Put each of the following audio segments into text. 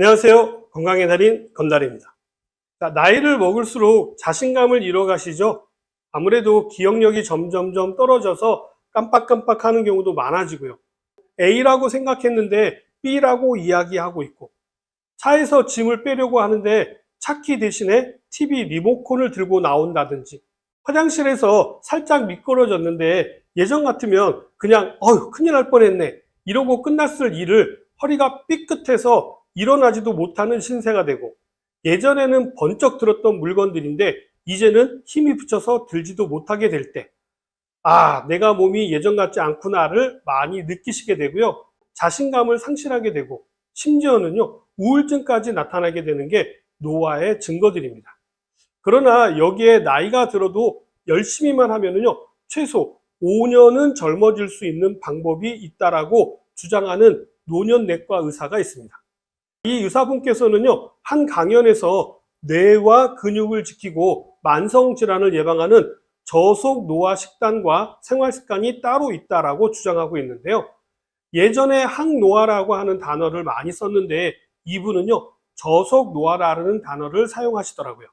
안녕하세요. 건강의 달인 건달입니다. 자, 나이를 먹을수록 자신감을 잃어가시죠? 아무래도 기억력이 점점점 떨어져서 깜빡깜빡 하는 경우도 많아지고요. A라고 생각했는데 B라고 이야기하고 있고, 차에서 짐을 빼려고 하는데 차키 대신에 TV 리모컨을 들고 나온다든지, 화장실에서 살짝 미끄러졌는데 예전 같으면 그냥 어휴 큰일 날 뻔했네 이러고 끝났을 일을 허리가 삐끗해서 일어나지도 못하는 신세가 되고 예전에는 번쩍 들었던 물건들인데 이제는 힘이 붙여서 들지도 못하게 될 때, 아, 내가 몸이 예전 같지 않구나를 많이 느끼시게 되고요. 자신감을 상실하게 되고, 심지어는요, 우울증까지 나타나게 되는 게 노화의 증거들입니다. 그러나 여기에 나이가 들어도 열심히만 하면은요, 최소 5년은 젊어질 수 있는 방법이 있다라고 주장하는 노년내과 의사가 있습니다. 이 의사분께서는요, 한 강연에서 뇌와 근육을 지키고 만성 질환을 예방하는 저속 노화 식단과 생활 습관이 따로 있다라고 주장하고 있는데요. 예전에 항노화라고 하는 단어를 많이 썼는데 이분은요, 저속 노화라는 단어를 사용하시더라고요.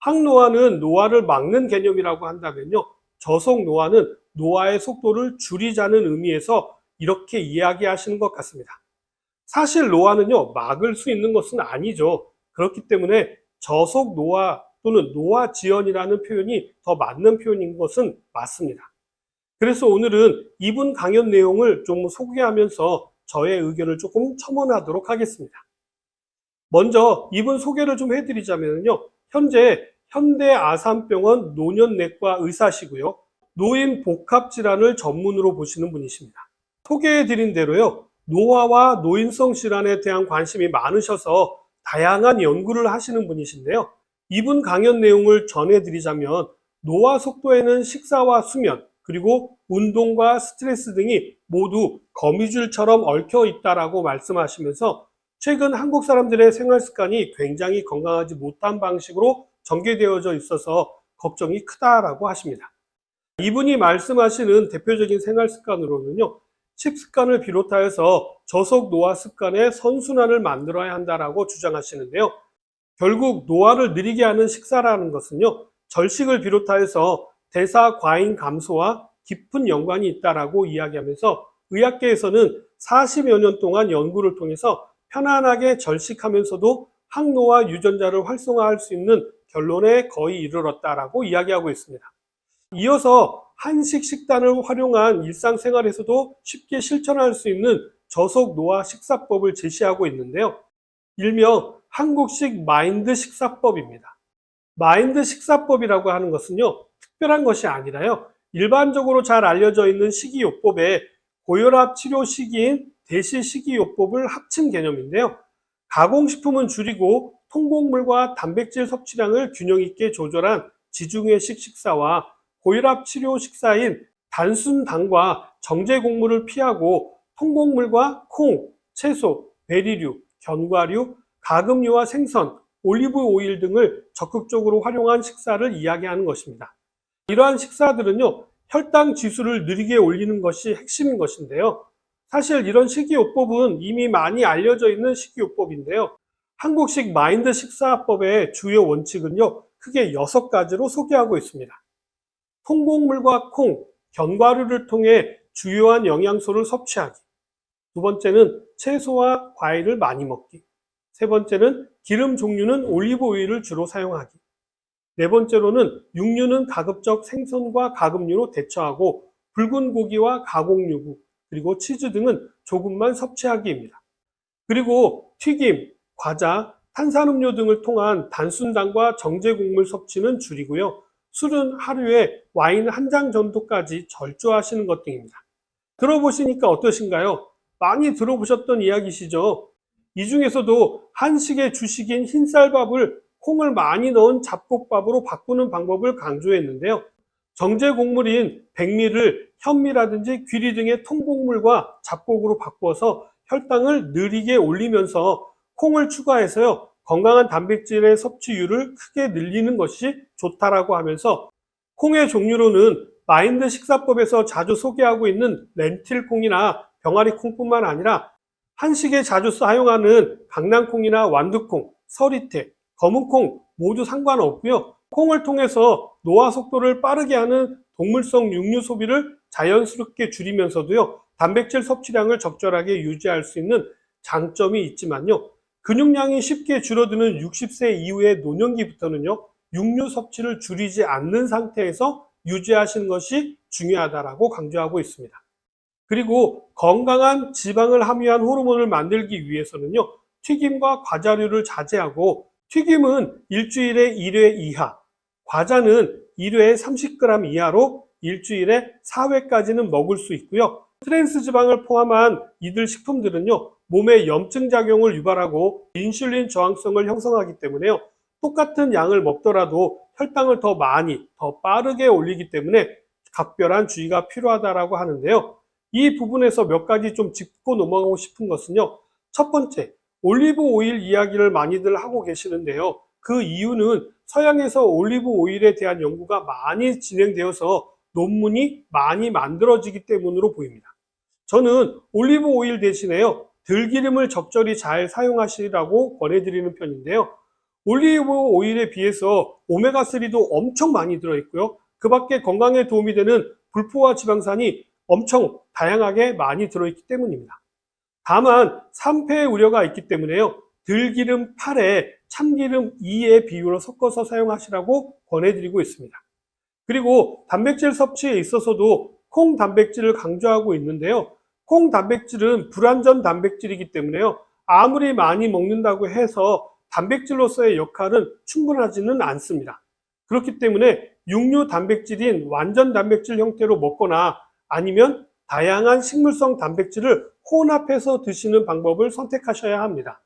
항노화는 노화를 막는 개념이라고 한다면요. 저속 노화는 노화의 속도를 줄이자는 의미에서 이렇게 이야기하시는 것 같습니다. 사실 노화는요, 막을 수 있는 것은 아니죠. 그렇기 때문에 저속 노화 또는 노화 지연이라는 표현이 더 맞는 표현인 것은 맞습니다. 그래서 오늘은 이분 강연 내용을 좀 소개하면서 저의 의견을 조금 첨언하도록 하겠습니다. 먼저 이분 소개를 좀 해드리자면요. 현재 현대아산병원 노년내과 의사시고요. 노인 복합질환을 전문으로 보시는 분이십니다. 소개해드린 대로요. 노화와 노인성 질환에 대한 관심이 많으셔서 다양한 연구를 하시는 분이신데요. 이분 강연 내용을 전해드리자면 노화 속도에는 식사와 수면, 그리고 운동과 스트레스 등이 모두 거미줄처럼 얽혀 있다라고 말씀하시면서 최근 한국 사람들의 생활 습관이 굉장히 건강하지 못한 방식으로 전개되어져 있어서 걱정이 크다라고 하십니다. 이분이 말씀하시는 대표적인 생활 습관으로는요, 식습관을 비롯하여서 저속 노화 습관의 선순환을 만들어야 한다라고 주장하시는데요. 결국 노화를 느리게 하는 식사라는 것은요, 절식을 비롯하여서 대사 과잉 감소와 깊은 연관이 있다라고 이야기하면서 의학계에서는 40여 년 동안 연구를 통해서 편안하게 절식하면서도 항노화 유전자를 활성화할 수 있는 결론에 거의 이르렀다라고 이야기하고 있습니다. 이어서 한식 식단을 활용한 일상생활에서도 쉽게 실천할 수 있는 저속 노화 식사법을 제시하고 있는데요. 일명 한국식 마인드 식사법입니다. 마인드 식사법이라고 하는 것은요, 특별한 것이 아니라요, 일반적으로 잘 알려져 있는 식이요법에 고혈압 치료 시기인 대시 식이요법을 합친 개념인데요. 가공식품은 줄이고 통곡물과 단백질 섭취량을 균형 있게 조절한 지중해식 식사와 고혈압 치료 식사인 단순 당과 정제 곡물을 피하고 통곡물과 콩, 채소, 베리류, 견과류, 가금류와 생선, 올리브 오일 등을 적극적으로 활용한 식사를 이야기하는 것입니다. 이러한 식사들은요, 혈당 지수를 느리게 올리는 것이 핵심인 것인데요. 사실 이런 식이요법은 이미 많이 알려져 있는 식이요법인데요. 한국식 마인드 식사법의 주요 원칙은요, 크게 여섯 가지로 소개하고 있습니다. 통곡물과 콩, 견과류를 통해 주요한 영양소를 섭취하기. 두 번째는 채소와 과일을 많이 먹기. 세 번째는 기름 종류는 올리브 오일을 주로 사용하기. 네 번째로는 육류는 가급적 생선과 가금류로 대처하고 붉은 고기와 가공육류 그리고 치즈 등은 조금만 섭취하기입니다. 그리고 튀김, 과자, 탄산음료 등을 통한 단순당과 정제곡물 섭취는 줄이고요. 술은 하루에 와인 한장 정도까지 절주하시는 것 등입니다. 들어보시니까 어떠신가요? 많이 들어보셨던 이야기시죠? 이 중에서도 한식의 주식인 흰쌀밥을 콩을 많이 넣은 잡곡밥으로 바꾸는 방법을 강조했는데요. 정제 곡물인 백미를 현미라든지 귀리 등의 통곡물과 잡곡으로 바꾸어서 혈당을 느리게 올리면서 콩을 추가해서요. 건강한 단백질의 섭취율을 크게 늘리는 것이 좋다라고 하면서 콩의 종류로는 마인드 식사법에서 자주 소개하고 있는 렌틸 콩이나 병아리 콩뿐만 아니라 한식에 자주 사용하는 강낭콩이나 완두콩, 서리태, 검은콩 모두 상관없고요. 콩을 통해서 노화 속도를 빠르게 하는 동물성 육류 소비를 자연스럽게 줄이면서도요. 단백질 섭취량을 적절하게 유지할 수 있는 장점이 있지만요. 근육량이 쉽게 줄어드는 60세 이후의 노년기부터는요. 육류 섭취를 줄이지 않는 상태에서 유지하시는 것이 중요하다라고 강조하고 있습니다. 그리고 건강한 지방을 함유한 호르몬을 만들기 위해서는요. 튀김과 과자류를 자제하고 튀김은 일주일에 1회 이하, 과자는 1회에 30g 이하로 일주일에 4회까지는 먹을 수 있고요. 트랜스 지방을 포함한 이들 식품들은요. 몸에 염증 작용을 유발하고 인슐린 저항성을 형성하기 때문에요. 똑같은 양을 먹더라도 혈당을 더 많이, 더 빠르게 올리기 때문에 각별한 주의가 필요하다라고 하는데요. 이 부분에서 몇 가지 좀 짚고 넘어가고 싶은 것은요. 첫 번째, 올리브 오일 이야기를 많이들 하고 계시는데요. 그 이유는 서양에서 올리브 오일에 대한 연구가 많이 진행되어서 논문이 많이 만들어지기 때문으로 보입니다. 저는 올리브 오일 대신에요. 들기름을 적절히 잘 사용하시라고 권해드리는 편인데요. 올리브 오일에 비해서 오메가3도 엄청 많이 들어있고요. 그 밖에 건강에 도움이 되는 불포화 지방산이 엄청 다양하게 많이 들어있기 때문입니다. 다만 3패의 우려가 있기 때문에요. 들기름 8에 참기름 2의 비율로 섞어서 사용하시라고 권해드리고 있습니다. 그리고 단백질 섭취에 있어서도 콩 단백질을 강조하고 있는데요. 콩 단백질은 불완전 단백질이기 때문에요. 아무리 많이 먹는다고 해서 단백질로서의 역할은 충분하지는 않습니다. 그렇기 때문에 육류 단백질인 완전 단백질 형태로 먹거나 아니면 다양한 식물성 단백질을 혼합해서 드시는 방법을 선택하셔야 합니다.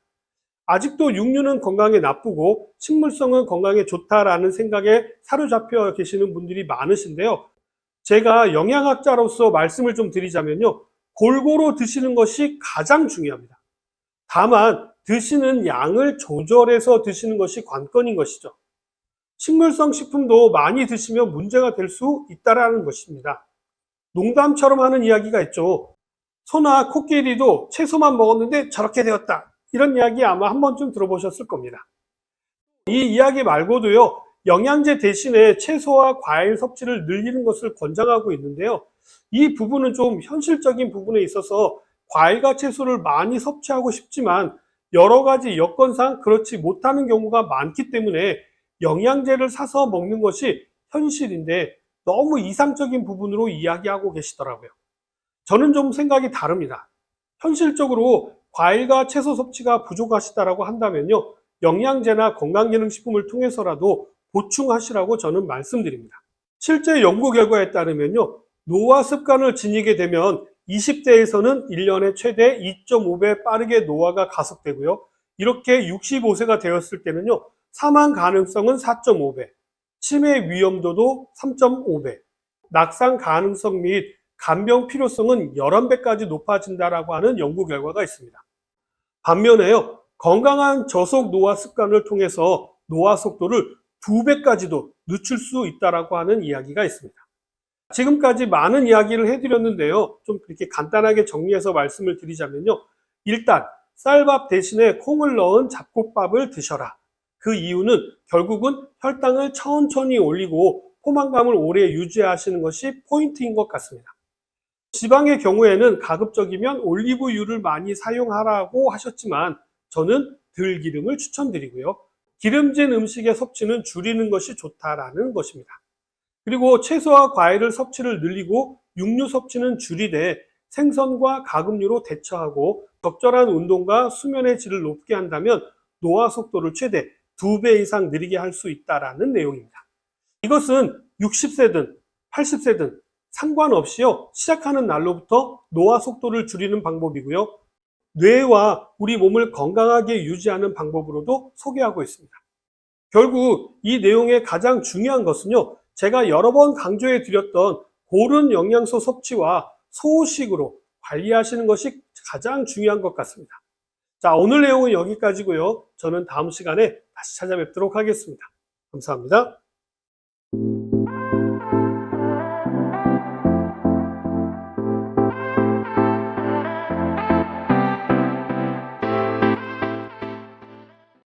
아직도 육류는 건강에 나쁘고 식물성은 건강에 좋다라는 생각에 사로잡혀 계시는 분들이 많으신데요. 제가 영양학자로서 말씀을 좀 드리자면요. 골고루 드시는 것이 가장 중요합니다. 다만 드시는 양을 조절해서 드시는 것이 관건인 것이죠. 식물성 식품도 많이 드시면 문제가 될 수 있다라는 것입니다. 농담처럼 하는 이야기가 있죠. 소나 코끼리도 채소만 먹었는데 저렇게 되었다. 이런 이야기 아마 한 번쯤 들어보셨을 겁니다. 이 이야기 말고도요, 영양제 대신에 채소와 과일 섭취를 늘리는 것을 권장하고 있는데요. 이 부분은 좀 현실적인 부분에 있어서 과일과 채소를 많이 섭취하고 싶지만 여러 가지 여건상 그렇지 못하는 경우가 많기 때문에 영양제를 사서 먹는 것이 현실인데 너무 이상적인 부분으로 이야기하고 계시더라고요. 저는 좀 생각이 다릅니다. 현실적으로 과일과 채소 섭취가 부족하시다라고 한다면요. 영양제나 건강기능식품을 통해서라도 보충하시라고 저는 말씀드립니다. 실제 연구 결과에 따르면요. 노화 습관을 지니게 되면 20대에서는 1년에 최대 2.5배 빠르게 노화가 가속되고요. 이렇게 65세가 되었을 때는요. 사망 가능성은 4.5배, 치매 위험도도 3.5배, 낙상 가능성 및 간병 필요성은 11배까지 높아진다라고 하는 연구 결과가 있습니다. 반면에요. 건강한 저속 노화 습관을 통해서 노화 속도를 2배까지도 늦출 수 있다라고 하는 이야기가 있습니다. 지금까지 많은 이야기를 해드렸는데요. 좀 그렇게 간단하게 정리해서 말씀을 드리자면요. 일단 쌀밥 대신에 콩을 넣은 잡곡밥을 드셔라. 그 이유는 결국은 혈당을 천천히 올리고 포만감을 오래 유지하시는 것이 포인트인 것 같습니다. 지방의 경우에는 가급적이면 올리브유를 많이 사용하라고 하셨지만 저는 들기름을 추천드리고요. 기름진 음식의 섭취는 줄이는 것이 좋다라는 것입니다. 그리고 채소와 과일을 섭취를 늘리고 육류 섭취는 줄이되 생선과 가금류로 대처하고 적절한 운동과 수면의 질을 높게 한다면 노화 속도를 최대 2배 이상 느리게 할 수 있다라는 내용입니다. 이것은 60세든 80세든 상관없이요. 시작하는 날로부터 노화 속도를 줄이는 방법이고요. 뇌와 우리 몸을 건강하게 유지하는 방법으로도 소개하고 있습니다. 결국 이 내용의 가장 중요한 것은요. 제가 여러 번 강조해 드렸던 고른 영양소 섭취와 소식으로 관리하시는 것이 가장 중요한 것 같습니다. 자, 오늘 내용은 여기까지고요. 저는 다음 시간에 다시 찾아뵙도록 하겠습니다. 감사합니다.